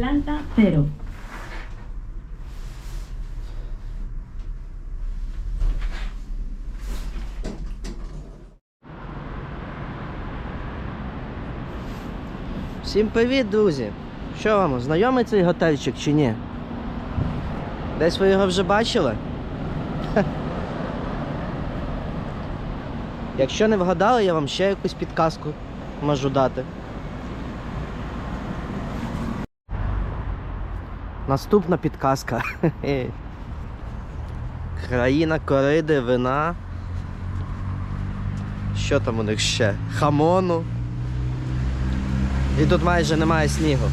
planta 0. Всім привіт, друзі! Що вам, знайомий цей готельчик чи ні? Десь ви його вже бачили? Якщо не вгадали, я вам ще якусь підказку можу дати. Наступна підказка. Країна кориди, вина. Що там у них ще? Хамону. І тут майже немає снігу.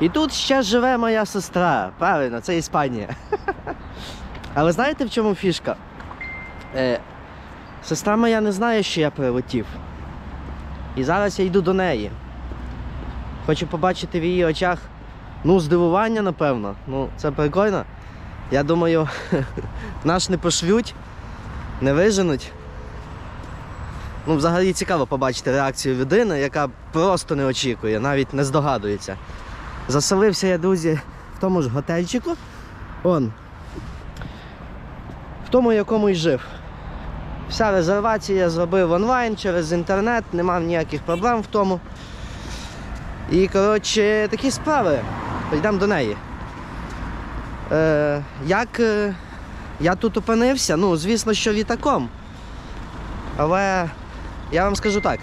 І тут ще живе моя сестра. Правильно, це Іспанія. Але знаєте в чому фішка? Е, сестра моя не знає, що я прилетів. І зараз я йду до неї. Хочу побачити в її очах. Ну, здивування, напевно. Ну, це прикольно. Я думаю, наш не пошлють, не виженуть. Ну, взагалі цікаво побачити реакцію людини, яка просто не очікує, навіть не здогадується. Заселився я, друзі, в тому ж готельчику. Он. В тому, якому й жив. Вся резервація я зробив онлайн через інтернет, не мав ніяких проблем в тому. І, коротше, такі справи. Йдемо до неї. Е, як е, я тут опинився? Ну, звісно, що літаком. Але я вам скажу так: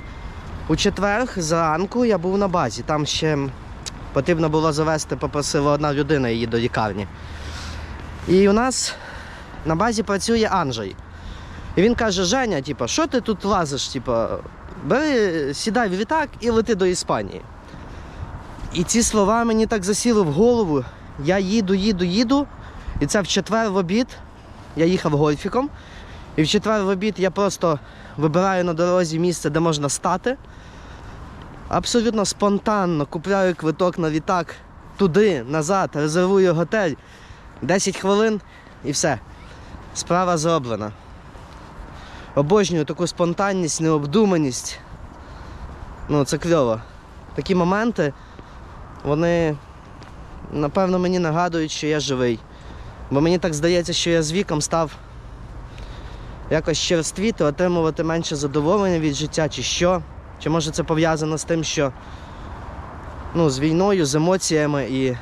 у четвер зранку я був на базі. Там ще потрібно було завести, попросила одна людина її до лікарні. І у нас на базі працює Анджей. І він каже: Женя, типа, що ти тут лазиш? Типа, бери, сідай в літак і лети до Іспанії. І ці слова мені так засіли в голову. Я їду, їду, їду. І це в четвер в обід. Я їхав гольфіком. І в четвер в обід я просто вибираю на дорозі місце, де можна стати. Абсолютно спонтанно купляю квиток на літак туди, назад, резервую готель. 10 хвилин і все. Справа зроблена. Обожнюю таку спонтанність, необдуманість. Ну, це кльово. Такі моменти, вони, напевно, мені нагадують, що я живий. Бо мені так здається, що я з віком став якось черствіти, отримувати менше задоволення від життя, чи що. Чи може це пов'язано з тим, що ну, з війною, з емоціями і,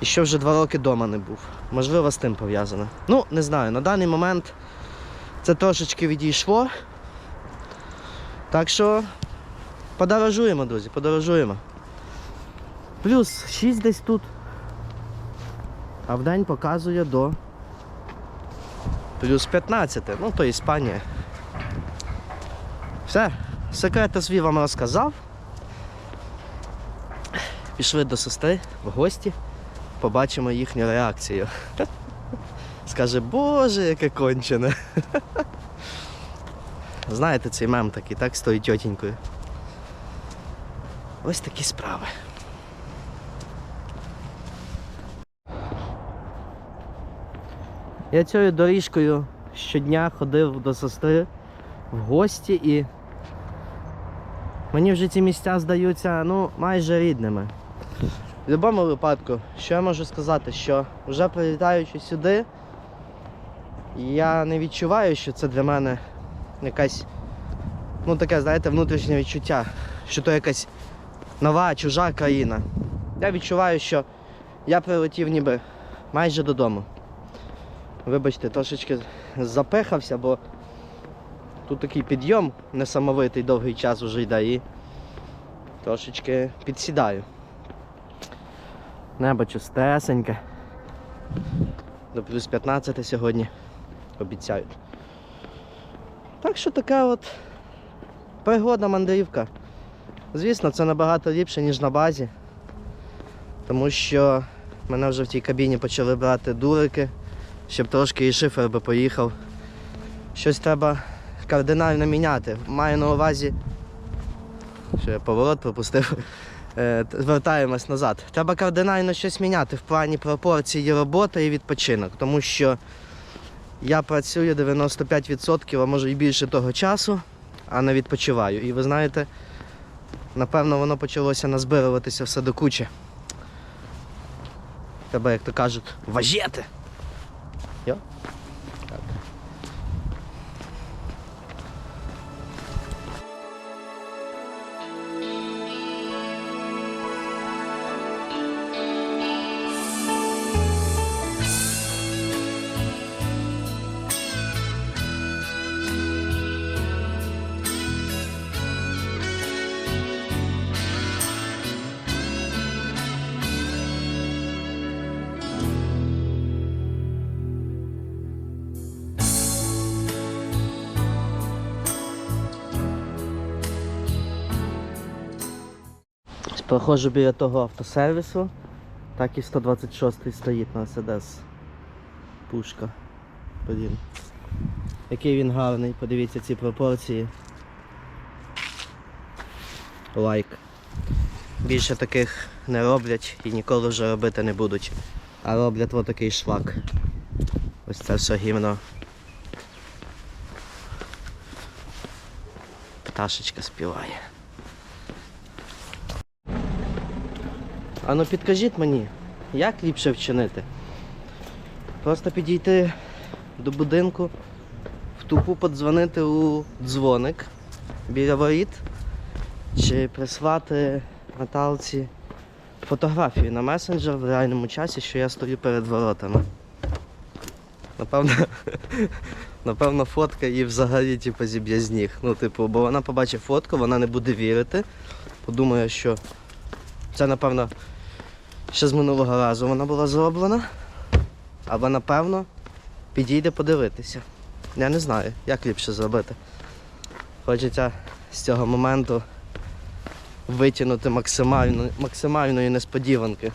і що вже два роки вдома не був. Можливо, з тим пов'язано. Ну, не знаю, на даний момент це трошечки відійшло. Так що подорожуємо, друзі, подорожуємо. Плюс 6 десь тут. А в день показує до плюс 15. Ну, то Іспанія. Все, секрети свій вам розказав. Пішли до сестри в гості, побачимо їхню реакцію. Скаже, боже, яке кончене. Знаєте, цей мем такий, так, з тою тьотінькою. Ось такі справи. Я цією доріжкою щодня ходив до сестри в гості і мені вже ці місця здаються ну, майже рідними. В будь-якому випадку, що я можу сказати, що вже прилітаючи сюди, я не відчуваю, що це для мене якась, ну таке, знаєте, внутрішнє відчуття, що то якась нова, чужа країна. Я відчуваю, що я прилетів ніби майже додому. Вибачте, трошечки запихався, бо тут такий підйом несамовитий довгий час вже йде і трошечки підсідаю. Небо чистесеньке. До плюс 15 сьогодні обіцяють. Так що така от пригодна мандрівка. Звісно, це набагато ліпше, ніж на базі. Тому що мене вже в тій кабіні почали брати дурики щоб трошки і шифер би поїхав. Щось треба кардинально міняти. Маю на увазі, що я поворот пропустив. Е, Вертаємось назад. Треба кардинально щось міняти в плані пропорції роботи і відпочинок, тому що я працюю 95%, а може і більше того часу, а не відпочиваю. І ви знаєте, напевно, воно почалося назбируватися все до кучі. Треба, як то кажуть, важєти. 呦 Проходжу біля того автосервісу, так і 126 стоїть Мерседес. Пушка. Блін. Який він гарний, подивіться ці пропорції. Лайк. Більше таких не роблять і ніколи вже робити не будуть. А роблять отакий шлак. Ось це все гімно. Пташечка співає. А ну підкажіть мені, як ліпше вчинити? Просто підійти до будинку, в тупу подзвонити у дзвоник біля воріт, чи прислати Наталці фотографію на месенджер в реальному часі, що я стою перед воротами. Напевно, напевно, фотка її взагалі типу, зіб'є з ніг. Ну, типу, бо вона побачить фотку, вона не буде вірити, подумає, що це, напевно, ще з минулого разу вона була зроблена. Або, напевно, підійде подивитися. Я не знаю, як ліпше зробити. Хочеться з цього моменту витягнути максимально, максимальної несподіванки.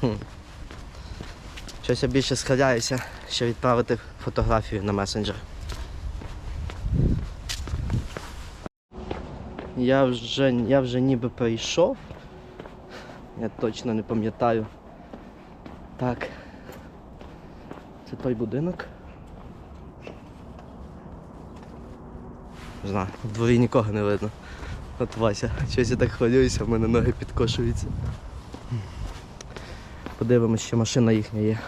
Хм. Щось я більше схиляюся, що відправити фотографію на месенджер. Я вже, я вже ніби прийшов. Я точно не пам'ятаю. Так. Це той будинок. Не знаю, в нікого не видно. От Вася, щось я так хвилююся, в мене ноги підкошуються. Подивимось, що машина їхня є.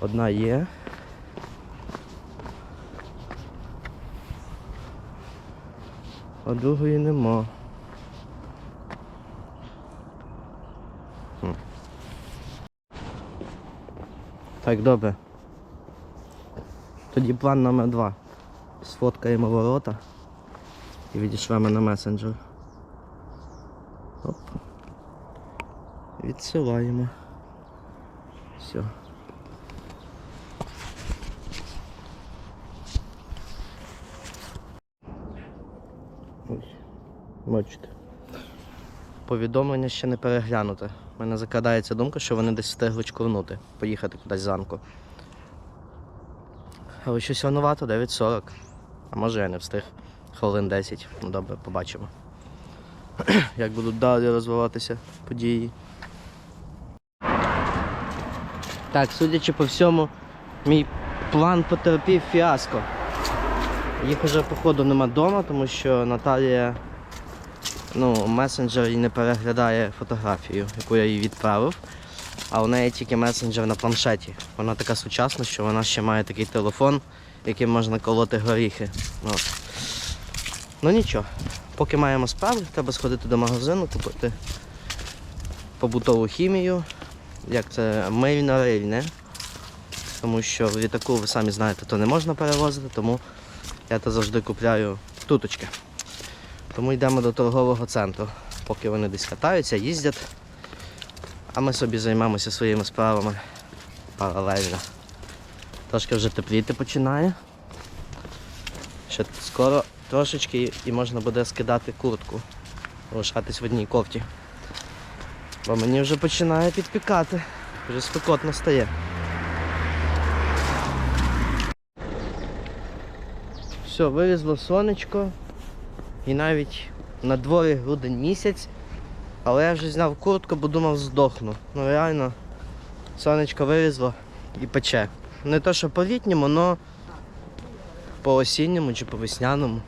Одна є. А другої нема. Так, добре. Тоді план номер два. Сфоткаємо ворота і відійшлемо на месенджер. Оп. Відсилаємо. Все. Ось, бачите. Повідомлення ще не переглянуте. У мене закрадається думка, що вони десь встигли чкурнути, поїхати кудись зранку. Але щось рановато, 9.40. А може я не встиг. Хвилин 10. Ну добре, побачимо. Як будуть далі розвиватися події. Так, судячи по всьому, мій план потерпів фіаско. Їх уже походу нема вдома, тому що Наталія ну, месенджер і не переглядає фотографію, яку я їй відправив. А у неї тільки месенджер на планшеті. Вона така сучасна, що вона ще має такий телефон, яким можна колоти горіхи. От. Ну нічого, поки маємо справи, треба сходити до магазину, купити побутову хімію, як це мильна рильне. Тому що в літаку, ви самі знаєте, то не можна перевозити, тому я то завжди купляю туточки. Тому йдемо до торгового центру, поки вони десь катаються, їздять. А ми собі займемося своїми справами паралельно. Трошки вже тепліти починає. Ще скоро трошечки і можна буде скидати куртку, лишатись в одній кофті. Бо мені вже починає підпікати, вже спекотно стає. Все, вилізло сонечко. І навіть на дворі грудень місяць. Але я вже зняв куртку, бо думав здохну. Ну реально, сонечко вилізло і пече. Не то, що по-літньому, але по осінньому чи по весняному.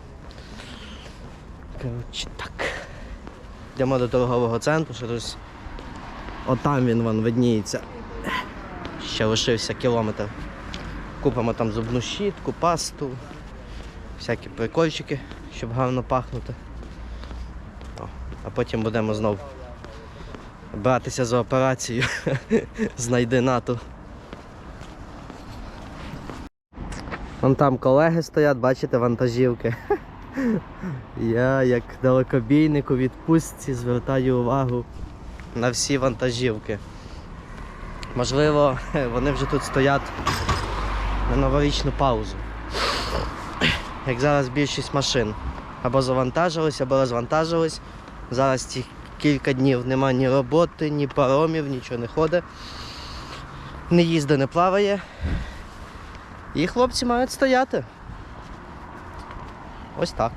Коротше, так. Йдемо до торгового центру, що десь отам він вон видніється. Ще лишився кілометр. Купимо там зубну щітку, пасту, всякі прикольчики, щоб гарно пахнути. А потім будемо знов братися за операцію. Знайди НАТО. Вон там колеги стоять, бачите, вантажівки. Я як далекобійник у відпустці звертаю увагу на всі вантажівки. Можливо, вони вже тут стоять на новорічну паузу. Як зараз більшість машин або завантажились, або розвантажились. Зараз ці кілька днів нема ні роботи, ні паромів, нічого не ходить. Не їздить, не плаває. І хлопці мають стояти. Ось так.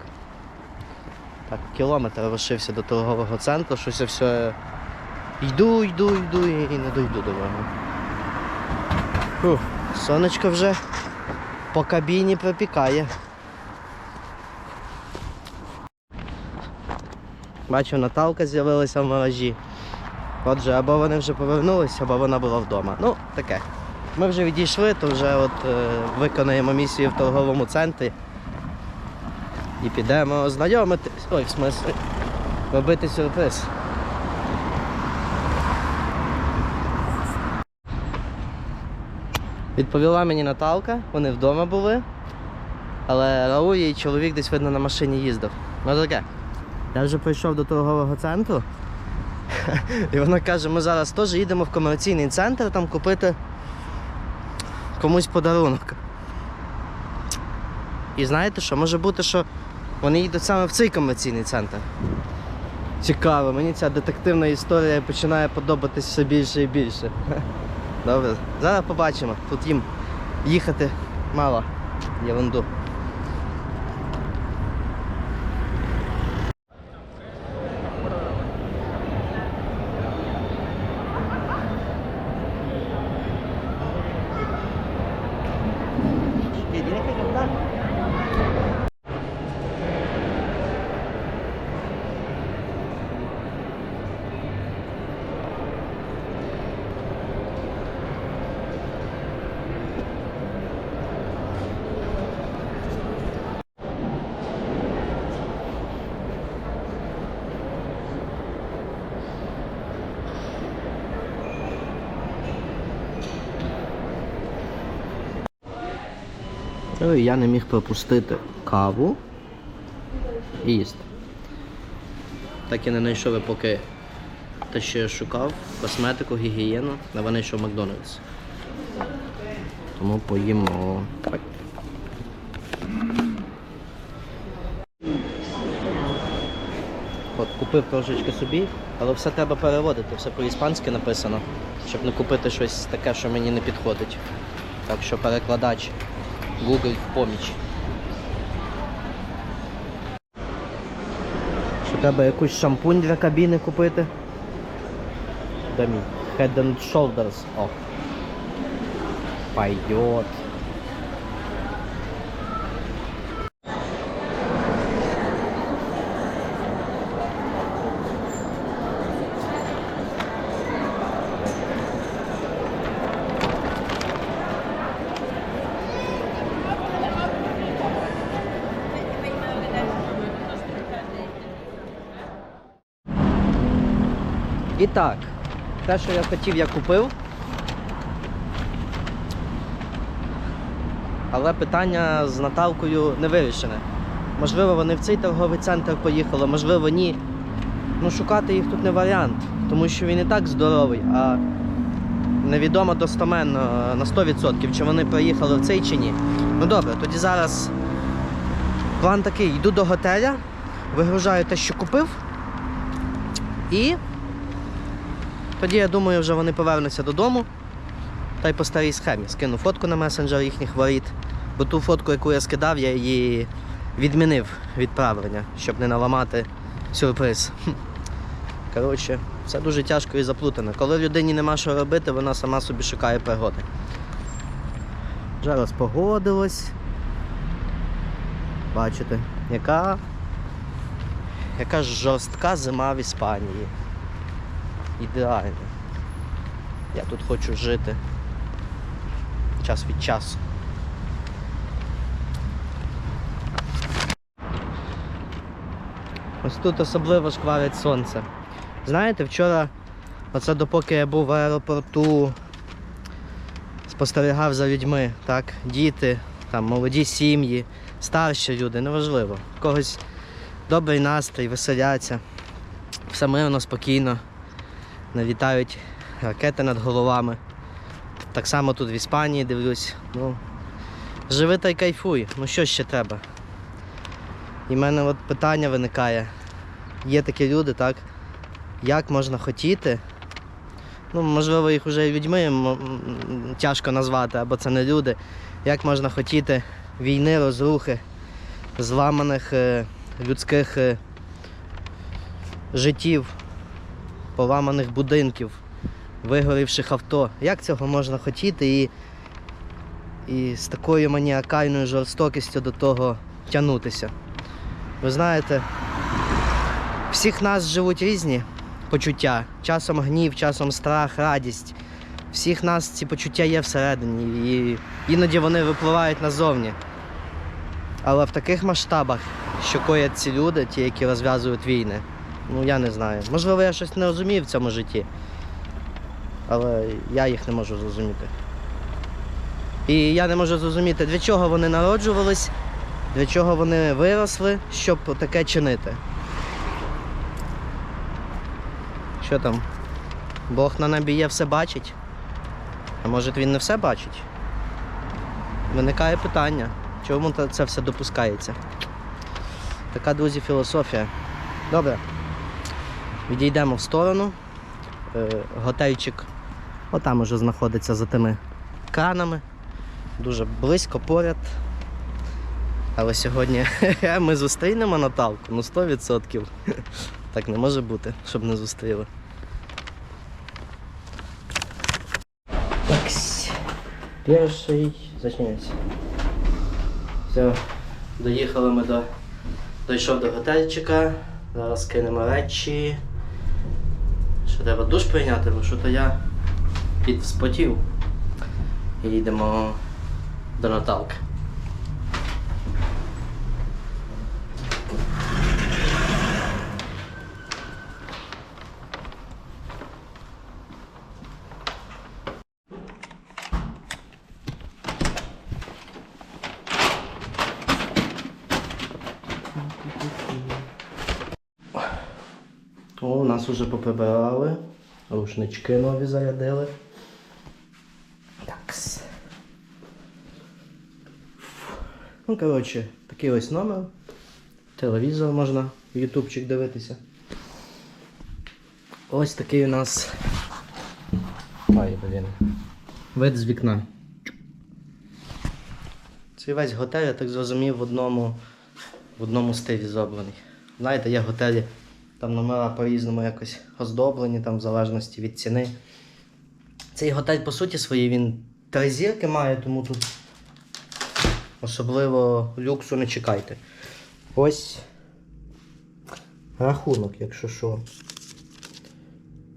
Так, кілометр лишився до торгового центру, щось все йду, йду, йду і не дойду до нього. Фух, сонечко вже по кабіні пропікає. Бачу, Наталка з'явилася в мережі. Отже, або вони вже повернулися, або вона була вдома. Ну, таке. Ми вже відійшли, то вже от е, виконаємо місію в торговому центрі. І підемо знайомитись. Ой, в смислі, робити сюрприз. Відповіла мені Наталка, вони вдома були. Але Рауль і чоловік десь видно на машині їздив. Ну таке. Я вже прийшов до торгового центру. І вона каже, ми зараз теж їдемо в комерційний центр там купити комусь подарунок. І знаєте що, може бути, що вони їдуть саме в цей комерційний центр. Цікаво, мені ця детективна історія починає подобатись все більше і більше. Добре, зараз побачимо. Тут їм їхати мало. Єрунду. І я не міг пропустити каву і їсти. Так і не знайшов поки те, що я шукав, косметику, гігієну, а вони йшов Макдональдс. Тому поїмо. От купив трошечки собі, але все треба переводити, все по-іспанськи написано, щоб не купити щось таке, що мені не підходить. Так що перекладач Google в поміч. Що треба якусь шампунь для кабіни купити. Де? Head and Shoulders. О. Пойдет. І так, те, що я хотів, я купив. Але питання з Наталкою не вирішене. Можливо, вони в цей торговий центр поїхали, можливо, ні. Ну, шукати їх тут не варіант, тому що він і так здоровий, а невідомо достоменно на 100%, чи вони приїхали в цей чи ні. Ну добре, тоді зараз план такий, йду до готеля, вигружаю те, що купив, і тоді, я думаю, вже вони повернуться додому. Та й по старій схемі. Скину фотку на месенджер їхніх воріт. Бо ту фотку, яку я скидав, я її відмінив відправлення, щоб не наламати сюрприз. Коротше, все дуже тяжко і заплутано. Коли людині нема що робити, вона сама собі шукає пригоди. Вже розпогодилось. Бачите, яка, яка жорстка зима в Іспанії. Ідеально. Я тут хочу жити. Час від часу. Ось тут особливо шкварить сонце. Знаєте, вчора, оце допоки я був в аеропорту, спостерігав за людьми, так? Діти, там, молоді сім'ї, старші люди, неважливо. В когось добрий настрій, веселяться. Все мирно, спокійно. Налітають ракети над головами. Так само тут в Іспанії дивлюсь. Ну, живи та й кайфуй. Ну що ще треба? І в мене от питання виникає. Є такі люди, так? Як можна хотіти? Ну, можливо, їх вже людьми тяжко назвати, або це не люди. Як можна хотіти війни, розрухи, зламаних е, людських е, життів, поламаних будинків, вигорівших авто. Як цього можна хотіти і, і з такою маніакальною жорстокістю до того тягнутися? Ви знаєте, всіх нас живуть різні почуття. Часом гнів, часом страх, радість. Всіх нас ці почуття є всередині, і іноді вони випливають назовні. Але в таких масштабах, що коять ці люди, ті, які розв'язують війни, ну я не знаю. Можливо, я щось не розумію в цьому житті, але я їх не можу зрозуміти. І я не можу зрозуміти, для чого вони народжувались, для чого вони виросли, щоб таке чинити. Що там? Бог на небі є, все бачить. А може він не все бачить? Виникає питання, чому це все допускається? Така, друзі, філософія. Добре. Відійдемо в сторону. Е, готельчик отам уже знаходиться за тими кранами. Дуже близько поряд. Але сьогодні ми зустрінемо Наталку, ну 100%. Так не може бути, щоб не зустріли. Такс. Перший. Зачиняйся. Все. Доїхали ми до. Дійшов до готельчика. Зараз кинемо речі. Що треба душ прийняти, бо що то я підспотів. І йдемо до Наталки. О, нас уже поприбирали. Рушнички нові зарядили. Такс. Ну, коротше, такий ось номер. Телевізор можна, ютубчик дивитися. Ось такий у нас. Ой, блін. Вид з вікна. Цей весь готель, я так зрозумів, в одному, в одному стилі зроблений. Знаєте, є готелі, там номера по-різному якось оздоблені, там в залежності від ціни. Цей готель, по суті своїй, він три зірки має, тому тут особливо люксу не чекайте. Ось рахунок, якщо що.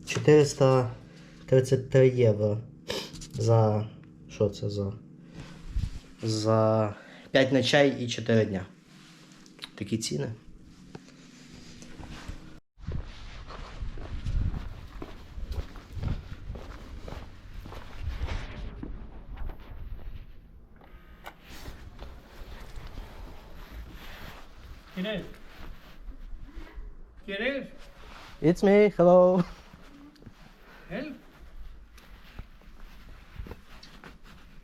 433 євро за. Що це за? За 5 ночей і 4 дня. Такі ціни. Jerez? It's me. Hello. Help.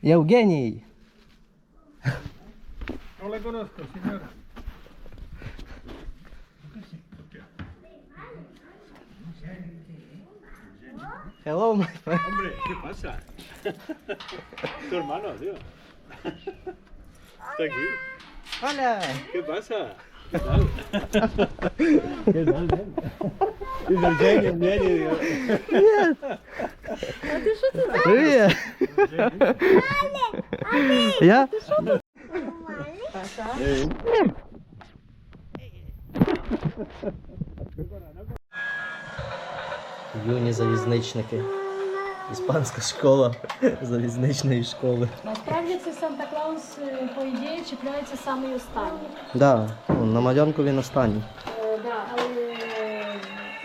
Eugeni. No le conozco, señora. Hello, my friend. Hombre, ¿qué pasa? tu hermano, tío. Está aquí. Hola. ¿Qué pasa? ¿Qué tal? ¿Qué tal, bien? Dice Eugenio, Eugenio, digo. Привіт. Я? Юні залізничники. Іспанська школа залізничної школи. Насправді це Санта-Клаус, е, по ідеї, чіпляється саме останній. Да, ну, на малюнку він останній. Е, да, але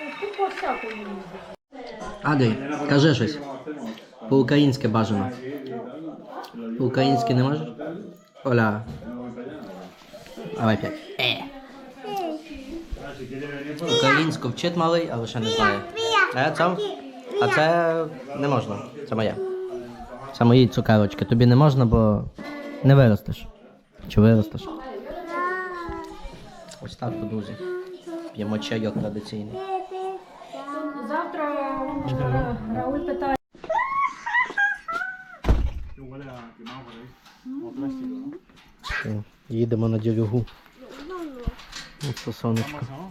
ну, тут по всякому їздить. Адрій, кажи щось. По-українськи бажано. По-українськи не можеш? Оля. Давай п'ять. Е. Українську вчить малий, але ще не знає. Е, це? А це не можна. Це моє. Це мої цукерочки. Тобі не можна, бо не виростеш. Чи виростеш? Ось так, друзі. П'ємо чайок традиційний. Завтра Рауль питає. Їдемо на ділюгу. Це.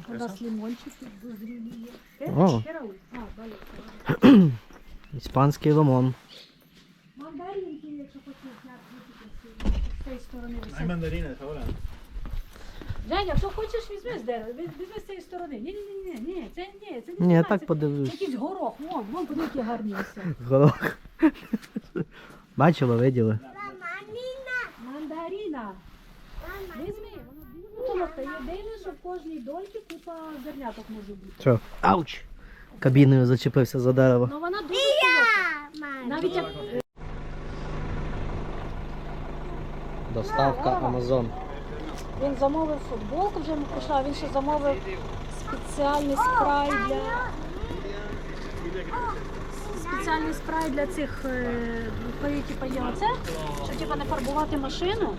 У нас лимончики дозрілі є. О, іспанський лимон. Мандаринки, якщо хочеш зняти, з цієї сторони висять. Женя, якщо хочеш, візьми з дерева, віз- візьми з цієї сторони. Ні, ні, ні, ні, це ні, це не Ні, я так подивлюсь. Якийсь горох, вон, вон, подивись, які гарні все. Горох. Бачила, виділи. Мандаріна. Візьми, воно солодке. Єдине, що в кожній дольці купа зерняток може бути. Що? Ауч! Кабіною зачепився за дерево. Ну вона дуже солодка. Навіть як Доставка Амазон. він замовив футболку, вже йому прийшла, він ще замовив спеціальний спрай для. Спеціальний спрай для цих, е, коли типу, є оце, щоб типу, не фарбувати машину.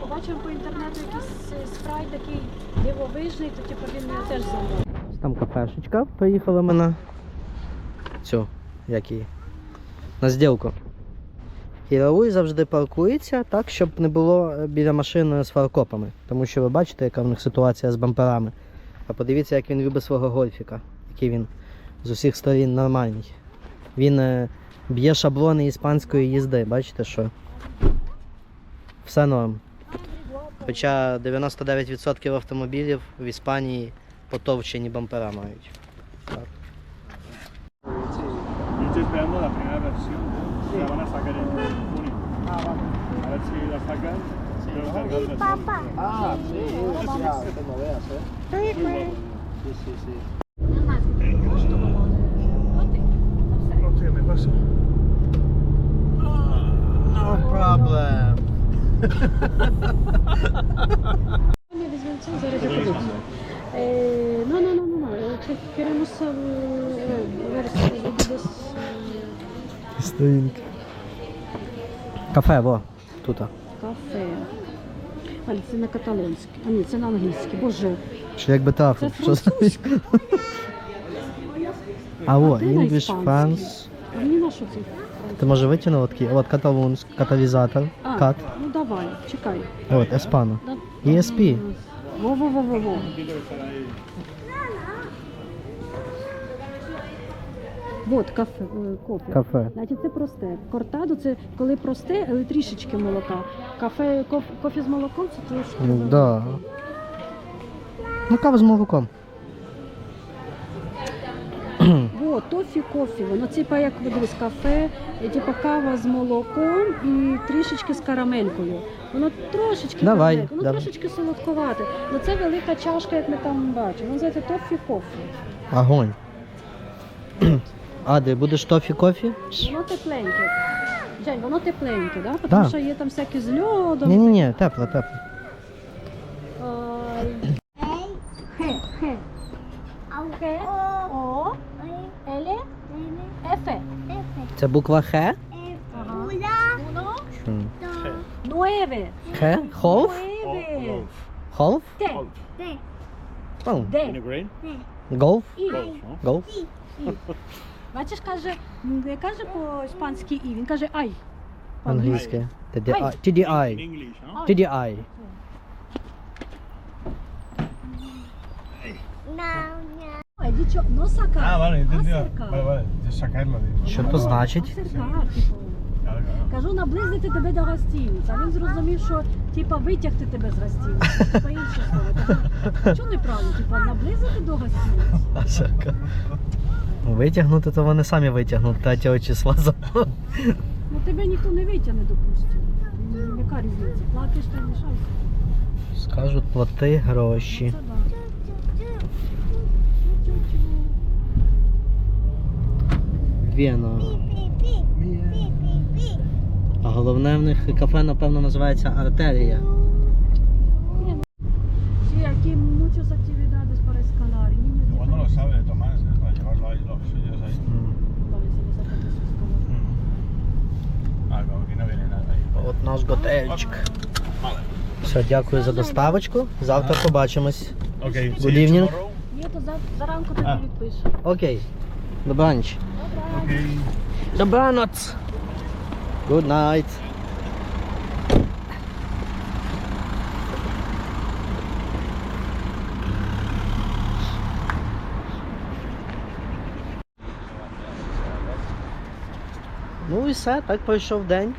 Побачив по інтернету якийсь е, спрай такий дивовижний, то типу, він його теж замовив. Там кафешечка. Поїхали ми на цю, як її, на зділку. І Рауль завжди паркується так, щоб не було е, біля машини з фаркопами. Тому що ви бачите, яка в них ситуація з бамперами. А подивіться, як він любить свого гольфіка, який він з усіх сторін нормальний. Він е, б'є шаблони іспанської їзди, бачите, що все норм. Хоча 99% автомобілів в Іспанії потовчені бампера мають. Ah, ¿eh? Paso. No problem. Ми візьмемо це, зараз я подивлюся. Е, Ну, ну, ну, ну, ну. Чи керемося версії десь е, Сторінки. Кафе, во, тут. кафе. А, це на каталонське. А ні, це на англійське. Боже. Що якби трафив. Це Що за французьке. А о, де на English іспанській? France. А мені на що це? Ти може витягнув такий? От каталунськ, каталізатор, А, кат. ну давай, чекай. От, еспано. Да- ESP. Во-во-во-во-во. Вот кафе, е, кофе. Кафе. Значить, це просте. Кортадо це коли просте, але трішечки молока. Кафе, коф, кофе з молоком це трошки. Ну, да. Ну, кава з молоком. Тофі кофі. Воно типа як ви дивись, кафе, е, типа кава з молоком і трішечки з карамелькою. Воно трошечки Давай, карамелька, воно давай. трошечки солодковате. Ну це велика чашка, як ми там бачимо. Воно називається тофі кофі. Огонь. Ади, будеш тофі кофі? Воно тепленьке. Жень, воно тепленьке, да? Да. Що є там всякі з льодом. Ні-ні-ні, тепло, тепло. Ай. Хе, хе. Хе. Це буква Х? Ага. Уно. Що? Нуеве. Х? Холф? Нуеве. Холф? Те. О, In Де. Ukraine? Голф? І. No? Голф? Бачиш, каже, не каже по-іспанськи і, він каже ай. Англійське. Ай. TDI. In TDI. English, huh? TDI. Ай, дічо, ну сака. Ah, vale, sacarlo. Що то значить? Типу. Кажу, наблизити тебе до гостиниці. А він зрозумів, що типа витягти тебе з гостиниці. Типа інше слово. Кажу, неправильно? Типа наблизити до гостиниці. А всяка. Витягнути, то вони самі витягнуть 3 числа за. Ну тебе ніхто не витягне, допустимо. Ну, Яка різниця? Платиш ти лишайся. Скажуть, плати гроші. Це да. Віно. А головне в них кафе, напевно, називається Артерія. ¿eh? Ah. От наш готельчик. Все, дякую за доставочку. Завтра побачимось. Okay, Good evening. Є, то за, заранку тобі відпишу. Окей. Добраніч. Добраноc. Good night. Ну і все, так пройшов день.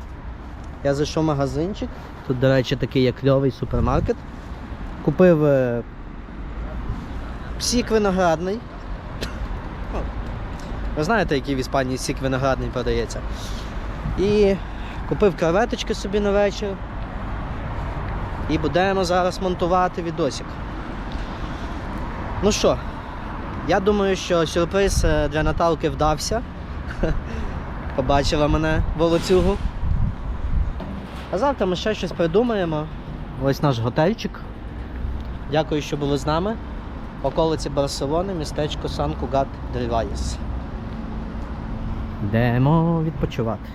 Я зайшов в магазинчик. Тут, до речі, такий є кльовий супермаркет. Купив е, сік виноградний. Ви знаєте, який в Іспанії сік виноградний продається. І купив креветочки собі на вечір. І будемо зараз монтувати відосик. Ну що, я думаю, що сюрприз е, для Наталки вдався. Побачила мене волоцюгу. А завтра ми ще щось придумаємо. Ось наш готельчик. Дякую, що були з нами. Околиці Барселони, містечко Сан Кугат Дель Вальєс. Йдемо відпочивати.